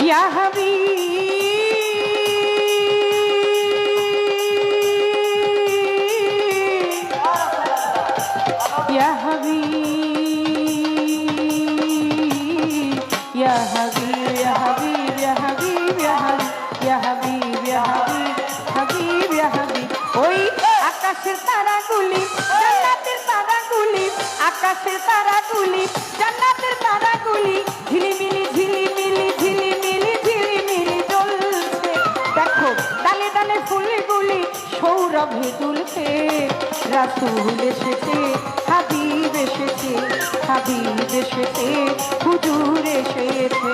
يا حبيب يا حبيب يا حبيب يا حبيب ইয়া হাবিব ইয়া হাবিব হাবিব, ইয়া হাবিব। ওই আকাশের তারাগুলি, জান্নাতের তারাগুলি, আকাশের তারাগুলি, জান্নাতের তারাগুলি। ঝিলিমিলি ঝিলিমিলি ঝিলিমিলি ঝিলিমিলি জ্বলছে। দেখো, ডালে ডালে ফুলগুলি সৌরভে দুলছে। রাসুল এসেছে, হাবিব এসেছে হাবিব এসেছে, হুজুর এসেছে।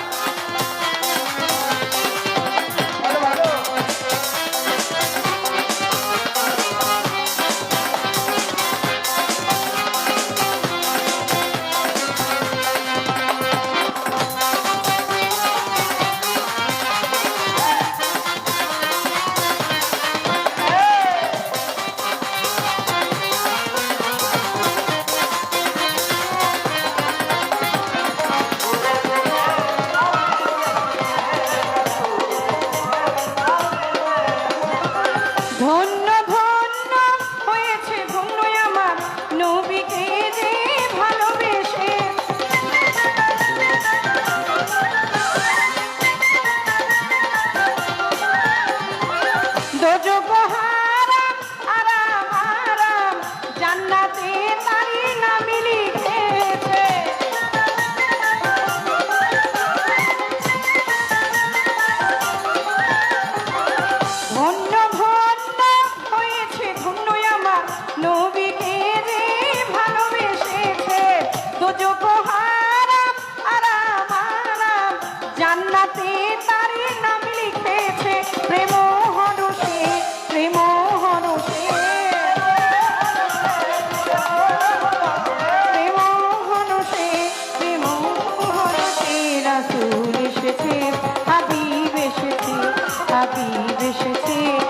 হাবিব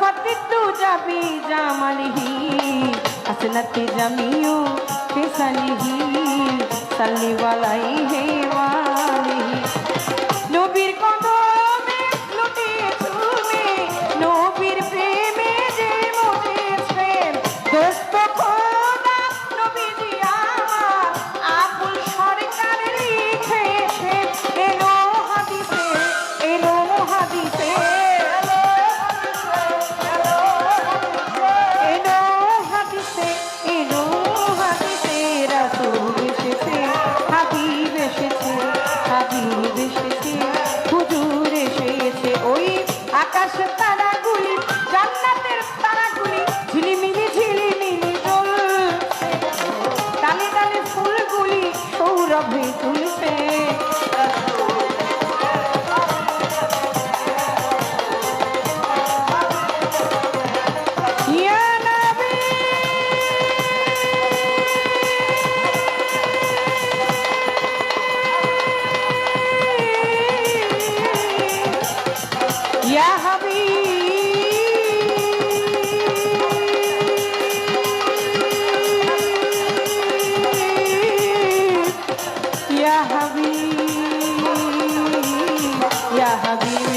पति तू जबी जामल ही असलत जमीयो फिसल ही सली वाला ही है। আকাশ তারা গুলি জান্নাতের তারা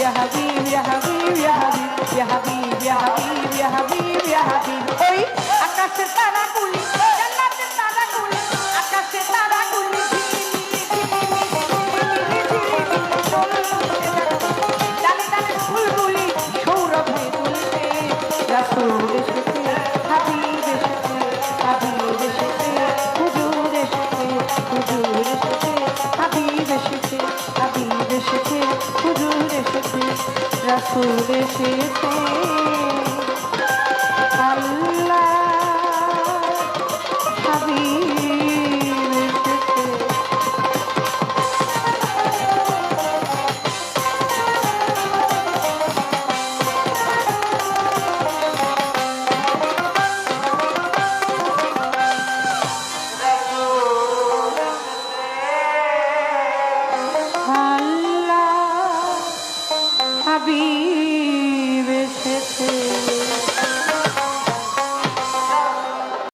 يا حبيب يا حبيب يا حبيب يا حبيب يا حبيب يا حبيب يا حبيب ওই আকাশের তারা সুরেশে তা।